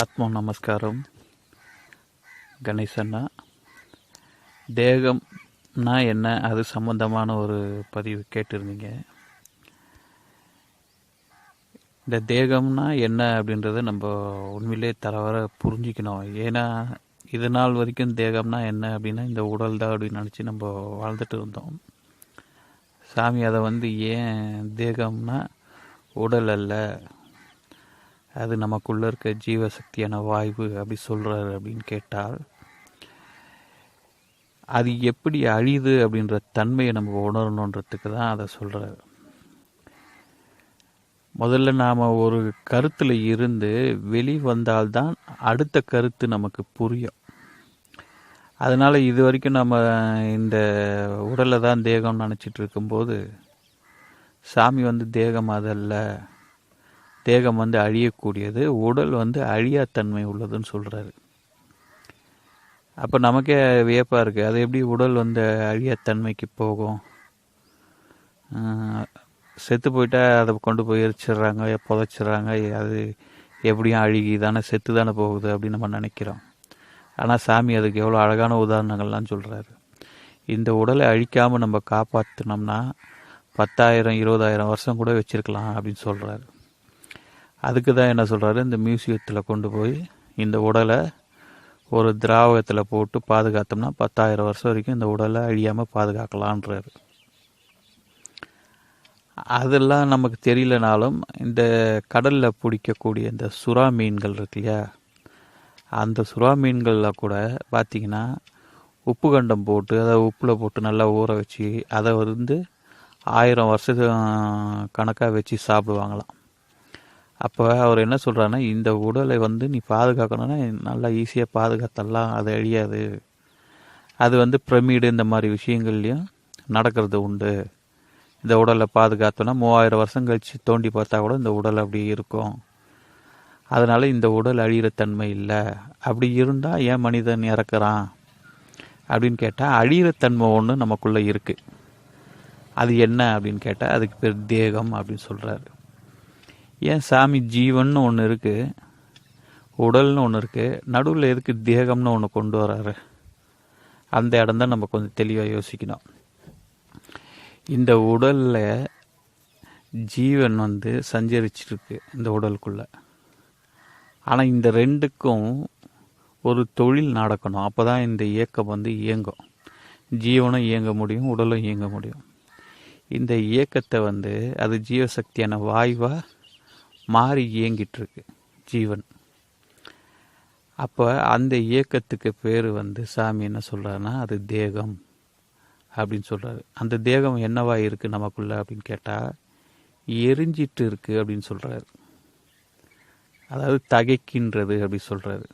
ஆத்மா நமஸ்காரம் கணேசண்ணா தேகம்னா என்ன? அது சம்பந்தமான ஒரு பதிவு கேட்டிருந்தீங்க. இந்த தேகம்னா என்ன அப்படின்றத நம்ம உண்மையிலே தரவர புரிஞ்சிக்கணும். ஏன்னா இது நாள் வரைக்கும் தேகம்னா என்ன அப்படின்னா இந்த உடல் தான் அப்படின்னு நினச்சி நம்ம வாழ்ந்துட்டு இருந்தோம். சாமி அதை வந்து ஏன் தேகம்னா உடல் அல்ல? அது நமக்குள்ளே இருக்க ஜீவசக்தியான வாய்வு அப்படி சொல்கிறாரு அப்படின்னு கேட்டால் அது எப்படி அழியுது அப்படின்ற தன்மையை நம்ம உணரணுன்றதுக்கு தான் அதை சொல்கிறாரு முதல்ல நாம் ஒரு கருத்தில் இருந்து வெளி வந்தால்தான் அடுத்த கருத்து நமக்கு புரியும். அதனால் இது வரைக்கும் நம்ம இந்த உடலை தான் தேகம்னு நினச்சிட்டு இருக்கும்போது சாமி வந்து தேகம் அதல்ல. தேகம் வந்து அழியக்கூடியது உடல் வந்து அழியாத்தன்மை உள்ளதுன்னு சொல்கிறாரு அப்போ நமக்கே வியப்பாக இருக்குது அது எப்படி உடல் வந்து அழியாத்தன்மைக்கு போகும்? செத்து போயிட்டா அதை கொண்டு போய் எரிச்சிடுறாங்க புதைச்சிடுறாங்க அது எப்படியும் அழுகி தானே செத்து தானே போகுது அப்படின்னு நம்ம நினைக்கிறோம். ஆனால் சாமி அதுக்கு எவ்வளோ அழகான உதாரணங்கள்லாம் சொல்கிறாரு இந்த உடலை அழிக்காமல் நம்ம காப்பாற்றினோம்னா பத்தாயிரம் இருபதாயிரம் வருஷம் கூட வச்சிருக்கலாம் அப்படின்னு சொல்கிறாரு அதுக்கு தான் என்ன சொல்கிறாரு இந்த மியூசியத்தில் கொண்டு போய் இந்த உடலை ஒரு திராவகத்தில் போட்டு பாதுகாத்தோம்னா பத்தாயிரம் வருஷம் வரைக்கும் இந்த உடலை அழியாமல் பாதுகாக்கலான்றாரு அதெல்லாம் நமக்கு தெரியலனாலும் இந்த கடலில் பிடிக்கக்கூடிய இந்த சுறா மீன்கள் இருக்கு இல்லையா அந்த சுறா மீன்களில் கூட பார்த்தீங்கன்னா உப்பு கண்டம் போட்டு அதை உப்பில் போட்டு நல்லா ஊற வச்சு அதை வந்து ஆயிரம் வருஷத்து கணக்காக வச்சு சாப்பிடுவாங்களாம். அப்போ அவர் என்ன சொல்கிறாருன்னா இந்த உடலை வந்து நீ பாதுகாக்கணும்னா நல்லா ஈஸியாக பாதுகாத்தலாம் அது அழியாது. அது வந்து பிரமிடு இந்த மாதிரி விஷயங்கள்லையும் நடக்கிறது உண்டு. இந்த உடலை பாதுகாத்தோன்னா மூவாயிரம் வருஷம் கழித்து தோண்டி பார்த்தா கூட இந்த உடல் அப்படி இருக்கும். அதனால் இந்த உடல் அழிகிற தன்மை இல்லை. அப்படி இருந்தால் ஏன் மனிதன் இறக்குறான்? அப்படின்னு கேட்டால் அழிகிற தன்மை ஒன்று நமக்குள்ளே இருக்குது அது என்ன அப்படின்னு கேட்டால் அதுக்கு பேர் தேகம் அப்படின்னு சொல்கிறாரு ஏன் சாமி ஜீவன்னு ஒன்று இருக்குது உடல்னு ஒன்று இருக்குது நடுவில் எதுக்கு தேகம்னு ஒன்று கொண்டு வராரு? அந்த இடம் தான் நம்ம கொஞ்சம் தெளிவாக யோசிக்கணும். இந்த உடலில் ஜீவன் வந்து சஞ்சரிச்சிருக்கு இந்த உடலுக்குள்ளே. ஆனால் இந்த ரெண்டுக்கும் ஒரு தொழில் நடக்கணும். அப்போ தான் இந்த இயக்கம் வந்து இயங்கும். ஜீவனும் இயங்க முடியும் உடலும் இயங்க முடியும். இந்த இயக்கத்தை வந்து அது ஜீவசக்தியான வாய்வாக மாறி இயங்கிட்டுருக்கு ஜீவன். அப்போ அந்த இயக்கத்துக்கு பேர் வந்து சாமி என்ன சொல்கிறாருன்னா அது தேகம் அப்படின்னு சொல்கிறாரு அந்த தேகம் என்னவா இருக்குது நமக்குள்ள அப்படின்னு கேட்டால் எரிஞ்சிட்டு இருக்குது அப்படின்னு சொல்கிறாரு அதாவது தகைக்கின்றது அப்படி சொல்கிறாரு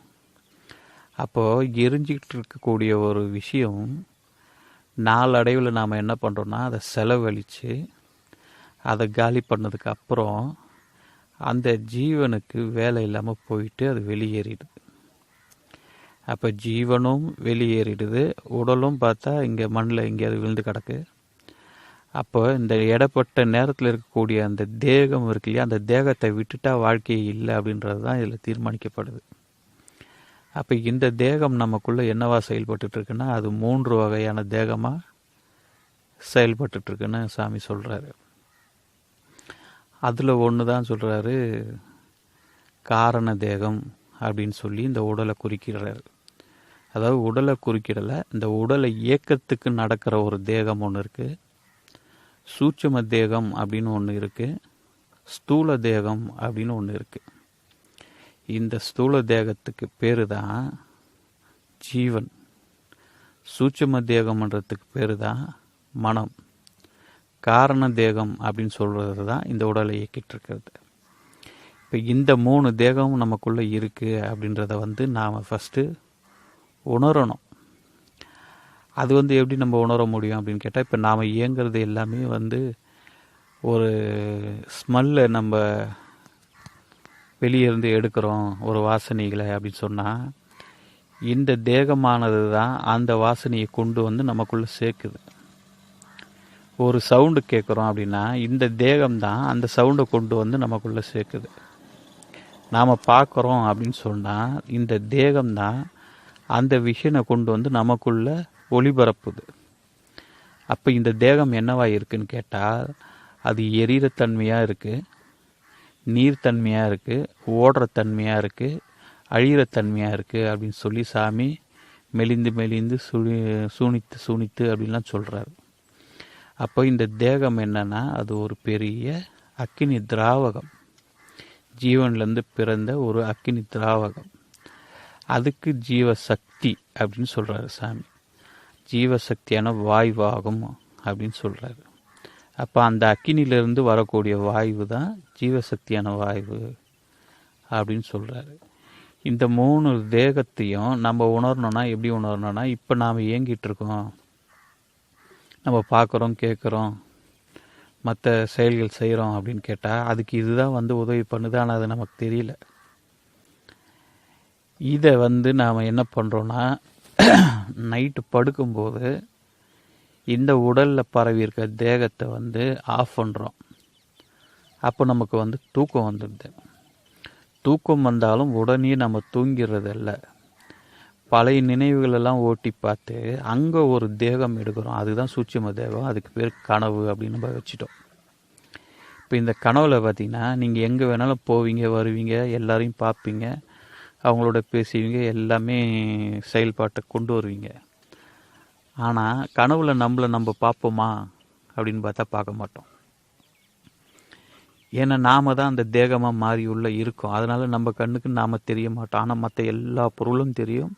அப்போது எரிஞ்சிக்கிட்டு இருக்கக்கூடிய ஒரு விஷயம் நாளடைவில் நாம் என்ன பண்ணுறோன்னா அதை செலவழித்து அதை காலி பண்ணதுக்கு அப்புறம் அந்த ஜீவனுக்கு வேலை இல்லாமல் போயிட்டு அது வெளியேறிடுது. அப்போ ஜீவனும் வெளியேறிடுது. உடலும் பார்த்தா இங்கே மண்ணில் எங்கேயாவது விழுந்து கிடக்கு. அப்போ இந்த இடப்பட்ட நேரத்தில் இருக்கக்கூடிய அந்த தேகம் இருக்கு இல்லையா அந்த தேகத்தை விட்டுட்டா வாழ்க்கையே இல்லை அப்படின்றது தான் இதில் தீர்மானிக்கப்படுது. அப்போ இந்த தேகம் நமக்குள்ளே என்னவா செயல்பட்டுட்டு இருக்குன்னா அது மூன்று வகையான தேகமாக செயல்பட்டுருக்குன்னு சாமி சொல்கிறாரு அதில் ஒன்று தான் சொல்கிறாரு காரண தேகம் அப்படின்னு சொல்லி இந்த உடலை குறிக்கிறார் அதாவது உடலை குறிக்கிடலை இந்த உடலை இயக்கத்துக்கு நடக்கிற ஒரு தேகம் ஒன்று இருக்குது சூட்சம தேகம் அப்படின்னு ஒன்று இருக்குது ஸ்தூல தேகம் அப்படின்னு ஒன்று இருக்குது இந்த ஸ்தூல தேகத்துக்கு பேர் தான் ஜீவன். சூட்சம தேகம்ன்றதுக்கு பேர் தான் மனம். காரண தேகம் அப்படின்னு சொல்கிறது தான் இந்த உடலை இயக்கிட்டு இருக்கிறது இப்போ இந்த மூணு தேகமும் நமக்குள்ளே இருக்குது அப்படின்றத வந்து நாம் ஃபஸ்ட்டு உணரணும். அது வந்து எப்படி நம்ம உணர முடியும் அப்படின்னு கேட்டால் இப்போ நாம் இயங்குறது எல்லாமே வந்து ஒரு ஸ்மெல்லை நம்ம வெளியே இருந்து எடுக்கிறோம் ஒரு வாசனைகளை அப்படின்னு சொன்னால் இந்த தேகமானது தான் அந்த வாசனையை கொண்டு வந்து நமக்குள்ளே சேர்க்குது. ஒரு சவுண்டு கேட்குறோம் அப்படின்னா இந்த தேகம் தான் அந்த சவுண்டை கொண்டு வந்து நமக்குள்ளே சேர்க்குது. நாம் பார்க்குறோம் அப்படின்னு சொன்னால் இந்த தேகம்தான் அந்த விஷயனை கொண்டு வந்து நமக்குள்ள ஒளிபரப்புது. அப்போ இந்த தேகம் என்னவா இருக்குன்னு கேட்டால் அது எரியிற தன்மையாக இருக்குது நீர்த்தன்மையாக இருக்குது ஓடுற தன்மையாக இருக்குது அழியிற தன்மையாக இருக்குது அப்படின்னு சொல்லி சாமி மெலிந்து மெலிந்து சுழி சூனித்து சூனித்து அப்படின்லாம் சொல்கிறாரு அப்போ இந்த தேகம் என்னன்னா அது ஒரு பெரிய அக்கினி திராவகம். ஜீவன்லேருந்து பிறந்த ஒரு அக்கினி திராவகம். அதுக்கு ஜீவசக்தி அப்படின்னு சொல்கிறாரு சாமி. ஜீவசக்தியான வாயுவாகும் அப்படின்னு சொல்கிறாரு அப்போ அந்த அக்கினியிலிருந்து வரக்கூடிய வாயு தான் ஜீவசக்தியான வாயு அப்படின்னு சொல்கிறாரு இந்த மூணு தேகத்தையும் நம்ம உணரணும்னா எப்படி உணரணும்னா இப்போ நாம் இயங்கிட்டு இருக்கோம். நம்ம பார்க்குறோம் கேட்குறோம் மற்ற செயல்கள் செய்கிறோம் அப்படின்னு கேட்டால் அதுக்கு இதுதான் வந்து உதவி பண்ணுது. ஆனால் அது நமக்கு தெரியல. இதை வந்து நாம் என்ன பண்ணுறோன்னா நைட்டு படுக்கும்போது இந்த உடலில் பரவி இருக்க தேகத்தை வந்து ஆஃப் பண்ணுறோம் அப்போ நமக்கு வந்து தூக்கம் வந்துடுது. தூக்கம் வந்தாலும் உடனே நம்ம தூங்கிறது பழைய நினைவுகளெல்லாம் ஓட்டி பார்த்து அங்கே ஒரு தேகம் எடுக்கிறோம். அதுதான் சூட்சும தேகம் அதுக்கு பேர் கனவு அப்படின்னு நம்ம வச்சுட்டோம். இப்போ இந்த கனவில் பார்த்தீங்கன்னா நீங்கள் எங்கே வேணாலும் போவீங்க வருவீங்க எல்லாரையும் பார்ப்பீங்க அவங்களோட பேசுவீங்க எல்லாமே செயல்பாட்டை கொண்டு வருவீங்க. ஆனால் கனவில் நம்மளை நம்ம பார்ப்போமா அப்படின்னு பார்த்தா பார்க்க மாட்டோம். ஏன்னா நாம தான் அந்த தேகமாக மாறி உள்ள இருக்கோம். அதனால் நம்ம கண்ணுக்கு நாம் தெரிய மாட்டோம். ஆனால் மற்ற எல்லா பொருளும் தெரியும்.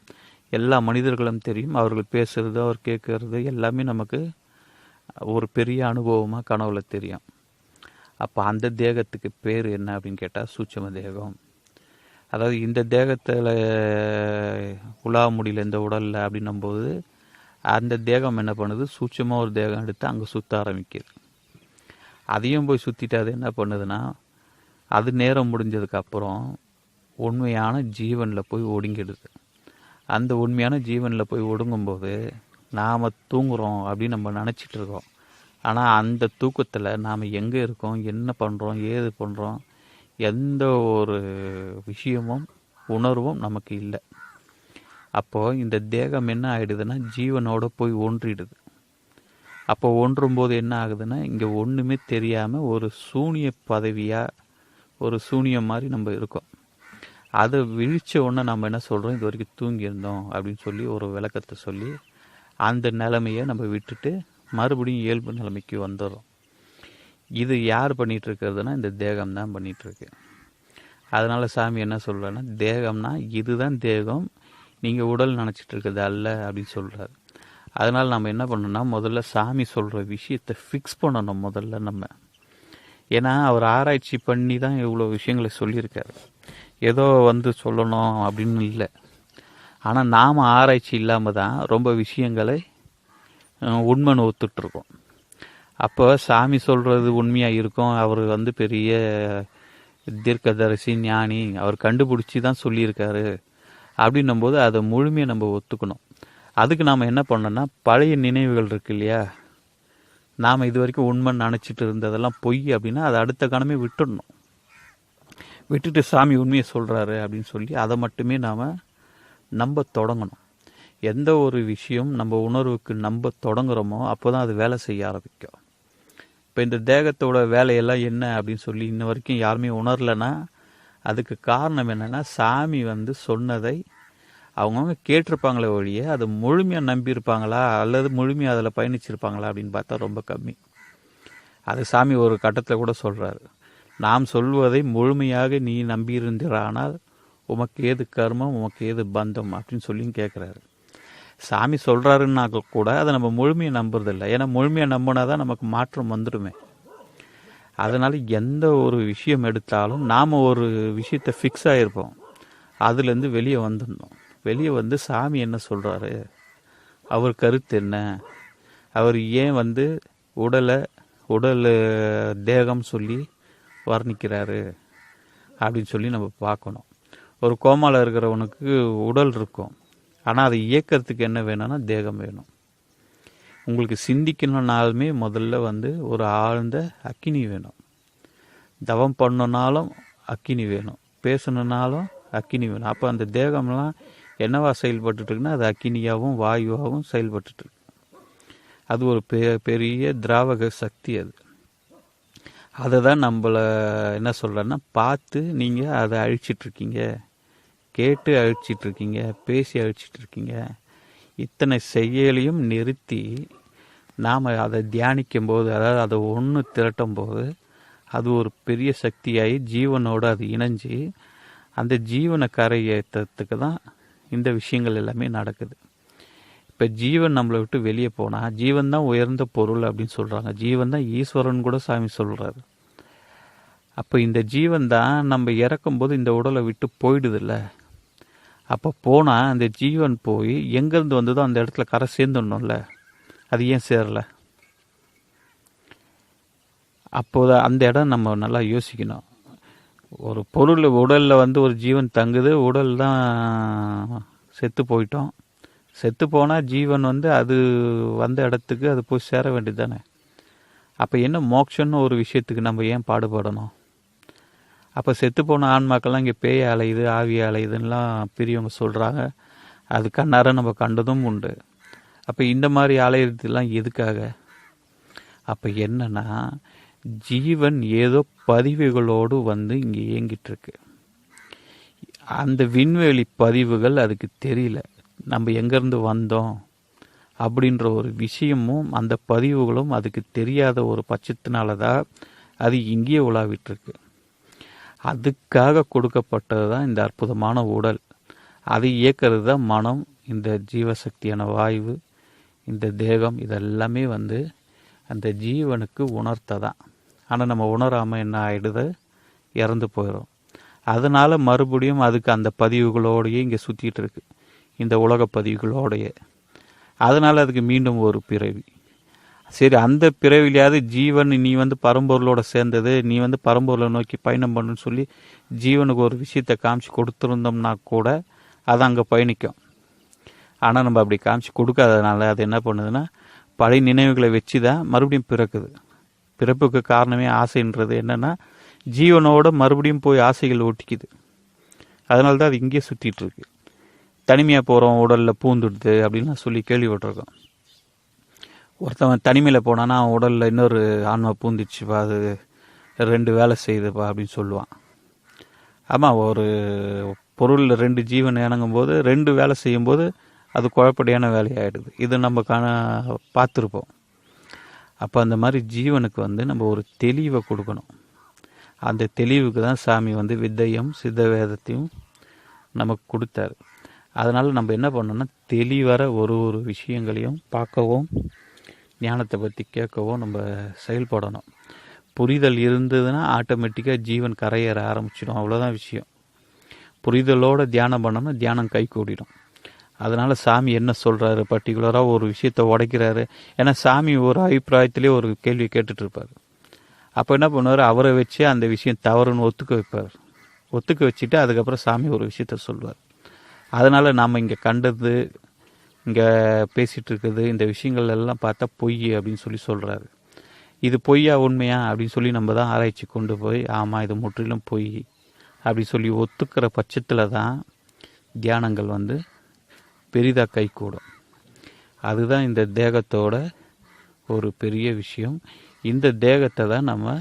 எல்லா மனிதர்களும் தெரியும். அவர்கள் பேசுறது அவர் கேட்கறது எல்லாமே நமக்கு ஒரு பெரிய அனுபவமாக கனவுல தெரியும். அப்போ அந்த தேகத்துக்கு பேர் என்ன அப்படின்னு கேட்டால் சூட்சம தேகம். அதாவது இந்த தேகத்தில் உலா முடியல இந்த உடலில் அப்படின்னும்போது அந்த தேகம் என்ன பண்ணுது? சூட்சமாக ஒரு தேகம் எடுத்து அங்கே சுற்ற ஆரம்பிக்குது. அதையும் போய் சுற்றிட்டு அது என்ன பண்ணுதுன்னா அது நேரம் முடிஞ்சதுக்கப்புறம் உண்மையான ஜீவனில் போய் ஒடுங்கிடுது. அந்த உண்மையான ஜீவனில் போய் ஒடுங்கும்போது நாம் தூங்குறோம் அப்படின்னு நம்ம நினச்சிட்டு இருக்கோம். ஆனால் அந்த தூக்கத்தில் நாம் எங்கே இருக்கோம் என்ன பண்ணுறோம் ஏது பண்ணுறோம் எந்த ஒரு விஷயமும் உணர்வும் நமக்கு இல்லை. அப்போது இந்த தேகம் என்ன ஆகிடுதுன்னா ஜீவனோடு போய் ஒன்றிடுது. அப்போ ஒன்றும் போது என்ன ஆகுதுன்னா இங்கே ஒன்றுமே தெரியாமல் ஒரு சூனிய பதவியாக ஒரு சூனியம் மாதிரி நம்ம இருக்கோம். அதை விழிச்ச உடனே நம்ம என்ன சொல்கிறோம் இது வரைக்கும் தூங்கியிருந்தோம் அப்படின்னு சொல்லி ஒரு விளக்கத்தை சொல்லி அந்த நிலைமையை நம்ம விட்டுட்டு மறுபடியும் இயல்பு நிலைமைக்கு வந்துடுறோம். இது யார் பண்ணிகிட்டு இருக்கிறதுனா இந்த தேகம் தான் பண்ணிட்டு அதனால் சாமி என்ன சொல்கிறேன்னா தேகம்னா இதுதான் தேகம் நீங்கள் உடல் நினச்சிட்டு இருக்கிறது அல்ல அப்படின்னு சொல்கிறார் அதனால் நம்ம என்ன பண்ணணும்னா முதல்ல சாமி சொல்கிற விஷயத்தை ஃபிக்ஸ் பண்ணணும் முதல்ல நம்ம. ஏன்னா அவர் ஆராய்ச்சி பண்ணி தான் இவ்வளோ விஷயங்களை சொல்லியிருக்காரு. ஏதோ வந்து சொல்லணும் அப்படின்னு இல்லை. ஆனால் நாம் ஆராய்ச்சி இல்லாமல் தான் ரொம்ப விஷயங்களை உண்மைன்னு ஒத்துட்ருக்கோம். அப்போ சாமி சொல்கிறது உண்மையாக இருக்கும். அவர் வந்து பெரிய தீர்க்கதரிசி ஞானி அவர் கண்டுபிடிச்சி தான் சொல்லியிருக்காரு. அப்படின்னும் போது அதை முழுமையாக நம்ம ஒத்துக்கணும். அதுக்கு நாம் என்ன பண்ணோம்னா பழைய நினைவுகள் இருக்கு இல்லையா? நாம் இது வரைக்கும் உண்மைன்னு நினச்சிட்டு இருந்ததெல்லாம் பொய் அப்படின்னா அதை அடுத்த கணமே விட்டுடணும். விட்டுட்டு சாமி உண்மையை சொல்கிறாரு அப்படின்னு சொல்லி அதை மட்டுமே நாம் நம்ப தொடங்கணும். எந்த ஒரு விஷயம் நம்ம உணர்வுக்கு நம்ப தொடங்குறோமோ அப்போ தான் அது வேலை செய்ய ஆரம்பிக்கும். இப்போ இந்த தேகத்தோட வேலையெல்லாம் என்ன அப்படின்னு சொல்லி இன்ன வரைக்கும் யாருமே உணரலைன்னா அதுக்கு காரணம் என்னென்னா சாமி வந்து சொன்னதை அவங்கவுங்க கேட்டிருப்பாங்களே ஒழிய அது முழுமையாக நம்பியிருப்பாங்களா? அல்லது முழுமையாக அதில் பயணிச்சிருப்பாங்களா அப்படின்னு பார்த்தா ரொம்ப கம்மி. அது சாமி ஒரு கட்டத்தில் கூட சொல்கிறாரு நாம் சொல்வதை முழுமையாக நீ நம்பியிருந்தானால் உமக்கு ஏது கர்மம் உமக்கு ஏது பந்தம் அப்படின்னு சொல்லி கேட்குறாரு சாமி சொல்கிறாருன்னாக்க கூட அதை நம்ம முழுமையை நம்புறதில்லை. ஏன்னா முழுமையாக நம்பினா தான் நமக்கு மாற்றம் வந்துடுமே. அதனால் எந்த ஒரு விஷயம் எடுத்தாலும் நாம் ஒரு விஷயத்தை ஃபிக்ஸ் ஆகிருப்போம் அதுலேருந்து வெளியே வந்துடணும். வெளியே வந்து சாமி என்ன சொல்கிறாரு அவர் கருத்து என்ன? அவர் ஏன் வந்து உடலை உடல் தேகம் சொல்லி வர்ணிக்கிறாரு அப்படின்னு சொல்லி நம்ம பார்க்கணும். ஒரு கோமால இருக்கிறவனுக்கு உடல் இருக்கும். ஆனால் அதை இயக்கிறதுக்கு என்ன வேணும்னா தேகம் வேணும். உங்களுக்கு சிந்திக்கணும்னாலுமே முதல்ல வந்து ஒரு ஆழ்ந்த அக்கினி வேணும். தவம் பண்ணுனாலும் அக்கினி வேணும். பேசணுன்னாலும் அக்கினி வேணும். அப்போ அந்த தேகம்லாம் என்னவா செயல்பட்டுருக்குன்னா அது அக்கினியாகவும் வாயுவாகவும் செயல்பட்டுருக்கு அது ஒரு பெ பெரிய திராவக சக்தி அது. அதை தான் நம்மளை என்ன சொல்கிறேன்னா பார்த்து நீங்கள் அதை அழிச்சிட்ருக்கீங்க கேட்டு அழிச்சிட்ருக்கீங்க பேசி அழிச்சிட்ருக்கீங்க இத்தனை செயலையும் நிறுத்தி நாம் அதை தியானிக்கும் போது அதாவது அதை ஒன்று திரட்டும் போது அது ஒரு பெரிய சக்தியாகி ஜீவனோடு அது இணைஞ்சு அந்த ஜீவனை கரை ஏற்றத்துக்கு தான் இந்த விஷயங்கள் எல்லாமே நடக்குது. இப்போ ஜீவன் நம்மளை விட்டு வெளியே போனால் ஜீவன் தான் உயர்ந்த பொருள் அப்படின்னு சொல்கிறாங்க ஜீவன் தான் ஈஸ்வரன் கூட சாமி சொல்கிறாரு அப்போ இந்த ஜீவன் தான் நம்ம இறக்கும்போது இந்த உடலை விட்டு போயிடுதில்ல? அப்போ போனால் அந்த ஜீவன் போய் எங்கேருந்து வந்ததோ அந்த இடத்துல கரை சேர்ந்துடணும்ல? அது ஏன் சேரலை? அப்போது அந்த இடம் நம்ம நல்லா யோசிக்கணும். ஒரு பொருள் உடலில் வந்து ஒரு ஜீவன் தங்குது உடல் தான் செத்து போயிட்டோம். செத்து போனால் ஜீவன் வந்து அது வந்த இடத்துக்கு அது போய் சேர வேண்டியது தானே அப்போ என்ன மோட்சம்னு ஒரு விஷயத்துக்கு நம்ம ஏன் பாடுபடணும்? அப்போ செத்து போன ஆன்மாக்கள்லாம் இங்கே பேய் அலையுது ஆவி அலையுதுன்னெலாம் பெரியவங்க சொல்கிறாங்க அது கண்ணார நம்ம கண்டதும் உண்டு. அப்போ இந்த மாதிரி அலையிறதுலாம் எதுக்காக? அப்போ என்னன்னா ஜீவன் ஏதோ பதிவுகளோடு வந்து இங்கே இயங்கிட்டு இருக்கு அந்த விண்வெளி பதிவுகள் அதுக்கு தெரியல. நம்ம எங்கேருந்து வந்தோம் அப்படின்ற ஒரு விஷயமும் அந்த பதிவுகளும் அதுக்கு தெரியாத ஒரு பட்சத்தினால தான் அது இங்கேயே உலாவிட்டுருக்கு. அதுக்காக கொடுக்கப்பட்டது தான் இந்த அற்புதமான உடல். அதை இயக்கிறது தான் மனம் இந்த ஜீவசக்தியான வாயு இந்த தேகம் இதெல்லாமே வந்து அந்த ஜீவனுக்கு உணர்த்த தான் ஆனால் நம்ம உணராமல் என்ன ஆகிடுது இறந்து போயிடும் அதனால் மறுபடியும் அதுக்கு அந்த பதிவுகளோடையே இங்கே சுற்றிட்டு இருக்கு. இந்த உலக பதிவுகளோடையே. அதனால் அதுக்கு மீண்டும் ஒரு பிறவி. சரி அந்த பிறவிலையாவது ஜீவன் நீ வந்து பரம்பொருளோட சேர்ந்தது நீ வந்து பரம்பொருளை நோக்கி பயணம் பண்ணுன்னு சொல்லி ஜீவனுக்கு ஒரு விஷயத்தை காமிச்சு கொடுத்துருந்தோம்னா கூட அது அங்கே பயணிக்கும். ஆனால் நம்ம அப்படி காமிச்சு கொடுக்காததுனால அது என்ன பண்ணுதுன்னா பழைய நினைவுகளை வச்சு தான் மறுபடியும் பிறக்குது. பிறப்புக்கு காரணமே ஆசைன்றது என்னென்னா ஜீவனோட மறுபடியும் போய் ஆசைகள் ஒட்டிக்குது. அதனால தான் அது இங்கேயே சுற்றிட்டுருக்கு தனிமையாக போகிறோம் உடலில் பூந்துடுது அப்படின்லாம் சொல்லி கேள்விப்பட்டிருக்கோம். ஒருத்தவன் தனிமையில் போனான்னா அவன் உடலில் இன்னொரு ஆன்மா பூந்துச்சுப்பா அது ரெண்டு வேலை செய்யுதுப்பா அப்படின்னு சொல்லுவான். ஆமாம் ஒரு பொருளில் ரெண்டு ஜீவன் இணங்கும்போது ரெண்டு வேலை செய்யும்போது அது குழப்படியான வேலையாயிடுது. இது நம்ம காண பார்த்துருப்போம். அப்போ அந்த மாதிரி ஜீவனுக்கு வந்து நம்ம ஒரு தெளிவை கொடுக்கணும். அந்த தெளிவுக்கு தான் சாமி வந்து வித்தையும் சித்த வேதத்தையும் நமக்கு கொடுத்தாரு. அதனால் நம்ம என்ன பண்ணோம்னா தெளிவர ஒரு ஒரு விஷயங்களையும் பார்க்கவும் ஞானத்தை பற்றி கேட்கவும் நம்ம செயல்படணும். புரிதல் இருந்ததுன்னா ஆட்டோமேட்டிக்காக ஜீவன் கரையேற ஆரம்பிச்சிடும். அவ்வளோதான் விஷயம். புரிதலோட தியானம் பண்ணோம்னா தியானம் கை கூடிடும். அதனால் சாமி என்ன சொல்கிறாரு பர்டிகுலராக ஒரு விஷயத்தை உடைக்கிறாரு. ஏன்னா சாமி ஒரு அபிப்பிராயத்திலே ஒரு கேள்வி கேட்டுட்ருப்பார் அப்போ என்ன பண்ணுவார்? அவரை வச்சு அந்த விஷயம் தவறுன்னு ஒத்துக்க வைப்பார். ஒத்துக்க வச்சுட்டு அதுக்கப்புறம் சாமி ஒரு விஷயத்த சொல்லுவார் அதனால் நாம் இங்கே கண்டது இங்கே பேசிகிட்டு இருக்குது இந்த விஷயங்கள் எல்லாம் பார்த்தா பொய் அப்படின்னு சொல்லி சொல்கிறாரு இது பொய்யா உண்மையா அப்படின்னு சொல்லி நம்ம தான் ஆராய்ச்சி கொண்டு போய் ஆமாம் இது முற்றிலும் பொய் அப்படி சொல்லி ஒத்துக்கிற பட்சத்தில் தான் தியானங்கள் வந்து பெரிதாக கைகூடும். அதுதான் இந்த தேகத்தோட ஒரு பெரிய விஷயம். இந்த தேகத்தை தான் நம்ம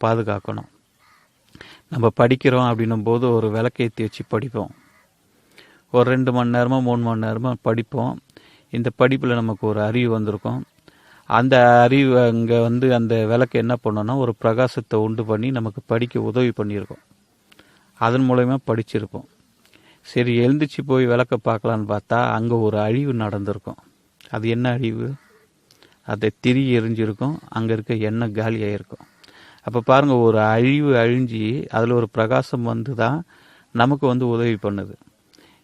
பாதுகாக்கணும். நம்ம படிக்கிறோம் அப்படின்னும் போது ஒரு விளக்கேற்றி வச்சு படிப்போம். ஒரு ரெண்டு மணி நேரமோ மூணு மணி நேரமோ படிப்போம். இந்த படிப்பில் நமக்கு ஒரு அறிவு வந்திருக்கும். அந்த அறிவு அங்கே வந்து அந்த விளக்கு என்ன பண்ணோன்னா ஒரு பிரகாசத்தை உண்டு பண்ணி நமக்கு படிக்க உதவி பண்ணியிருக்கோம். அதன் மூலயமா படிச்சிருப்போம். சரி எழுந்திரிச்சு போய் விளக்க பார்க்கலான்னு பார்த்தா அங்கே ஒரு அழிவு நடந்திருக்கும். அது என்ன அழிவு? அதை திரி எரிஞ்சிருக்கும் அங்கே இருக்க எண்ணெய் காலியாயிருக்கும். அப்போ பாருங்கள் ஒரு அழிவு அழிஞ்சு அதில் ஒரு பிரகாசம் வந்து தான் நமக்கு வந்து உதவி பண்ணுது.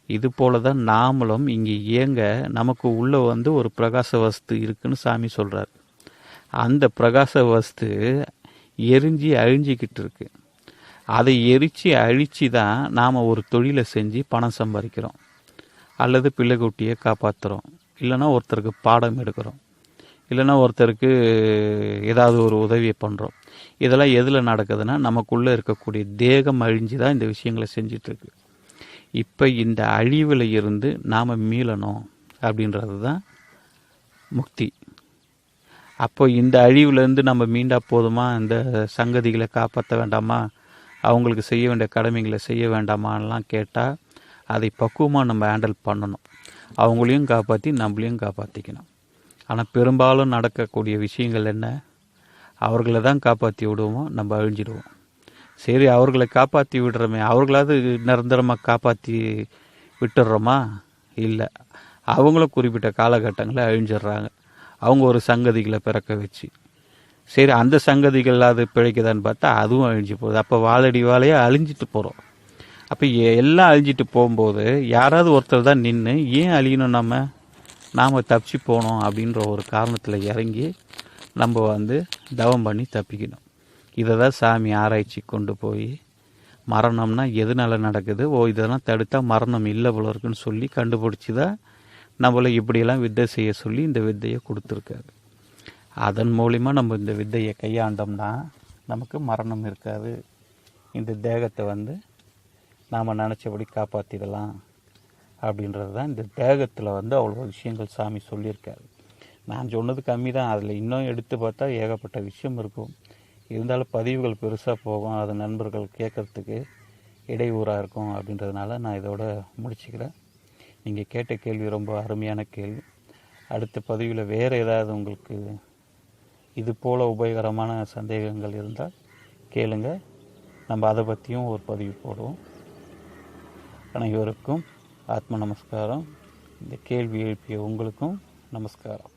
இது போல தான் நாமளும் இங்கே இயங்க நமக்கு உள்ளே வந்து ஒரு பிரகாச வஸ்து இருக்குன்னு சாமி சொல்கிறார் அந்த பிரகாச வஸ்து எரிஞ்சு அழிஞ்சிக்கிட்டு இருக்குது அதை எரித்து அழித்து தான் நாம் ஒரு தொழிலை செஞ்சு பணம் சம்பாதிக்கிறோம். அல்லது பிள்ளைக்குட்டியை காப்பாற்றுறோம் இல்லைன்னா ஒருத்தருக்கு பாடம் எடுக்கிறோம். இல்லைன்னா ஒருத்தருக்கு ஏதாவது ஒரு உதவியை பண்ணுறோம் இதெல்லாம் எதில் நடக்குதுன்னா நமக்குள்ளே இருக்கக்கூடிய தேகம் அழிஞ்சு தான் இந்த விஷயங்களை செஞ்சிட்ருக்கு. இப்போ இந்த அழிவில் இருந்து நாம் மீளணும் அப்படின்றது தான் முக்தி. அப்போ இந்த அழிவுலேருந்து நம்ம மீண்டா போதுமா? இந்த சங்கதிகளை காப்பாற்ற வேண்டாமா? அவங்களுக்கு செய்ய வேண்டிய கடமைகளை செய்ய வேண்டாமான்லாம் கேட்டால் அதை பக்குவமாக நம்ம ஹேண்டில் பண்ணணும். அவங்களையும் காப்பாற்றி நம்மளையும் காப்பாற்றிக்கணும் ஆனால் பெரும்பாலும் நடக்கக்கூடிய விஷயங்கள் என்ன? அவர்களை தான் காப்பாற்றி விடுவோம் நம்ம அழிஞ்சிடுவோம். சரி அவர்களை காப்பாற்றி விடுறோமே அவர்களாவது நிரந்தரமாக காப்பாற்றி விட்டுடுறோமா? இல்லை. அவங்களும் குறிப்பிட்ட காலகட்டங்களில் அழிஞ்சிடுறாங்க. அவங்க ஒரு சங்கதிகளை பிறக்க வச்சு. சரி அந்த சங்கதிகள் அது பிழைக்குதான்னு பார்த்தா அதுவும் அழிஞ்சு போகுது. அப்போ வாழடி வாழையாக அழிஞ்சிட்டு போகிறோம் அப்போ எல்லாம் அழிஞ்சிட்டு போகும்போது யாராவது ஒருத்தர் தான் நின்று ஏன் அழியணும் நம்ம? நாம் தப்பிச்சு போனோம் அப்படின்ற ஒரு காரணத்தில் இறங்கி நம்ம வந்து தவம் பண்ணி தப்பிக்கணும். இதை தான் சாமி ஆராய்ச்சி கொண்டு போய் மரணம்னா எதனால நடக்குது? ஓ இதெல்லாம் தடுத்தால் மரணம் இல்லை போல இருக்குன்னு சொல்லி கண்டுபிடிச்சி தான் நம்மளை இப்படியெல்லாம் வித்தை செய்ய சொல்லி இந்த வித்தையை கொடுத்துருக்காரு. அதன் மூலிமா நம்ம இந்த வித்தையை கையாண்டோம்னா நமக்கு மரணம் இருக்காது. இந்த தேகத்தை வந்து நாம் நினச்சபடி காப்பாற்றிடலாம் அப்படின்றது தான் இந்த தேகத்தில் வந்து அவ்வளோ விஷயங்கள் சாமி சொல்லியிருக்காரு. நான் சொன்னது கம்மி தான் அதில் இன்னும் எடுத்து பார்த்தா ஏகப்பட்ட விஷயம் இருக்கும். இருந்தாலும் பதிவுகள் பெருசாக போகும். அது நண்பர்கள் கேட்குறதுக்கு இடையூறாக இருக்கும் அப்படின்றதுனால நான் இதோட முடிச்சுக்கிறேன். நீங்கள் கேட்ட கேள்வி ரொம்ப அருமையான கேள்வி. அடுத்த பதிவில் வேறு ஏதாவது உங்களுக்கு இது போல் உபயோகரமான சந்தேகங்கள் இருந்தால் கேளுங்க. நம்ம அதை பற்றியும் ஒரு பதிவு போடுவோம். அனைவருக்கும் ஆத்ம நமஸ்காரம். இந்த கேள்வி எழுப்பிய உங்களுக்கும் நமஸ்காரம்.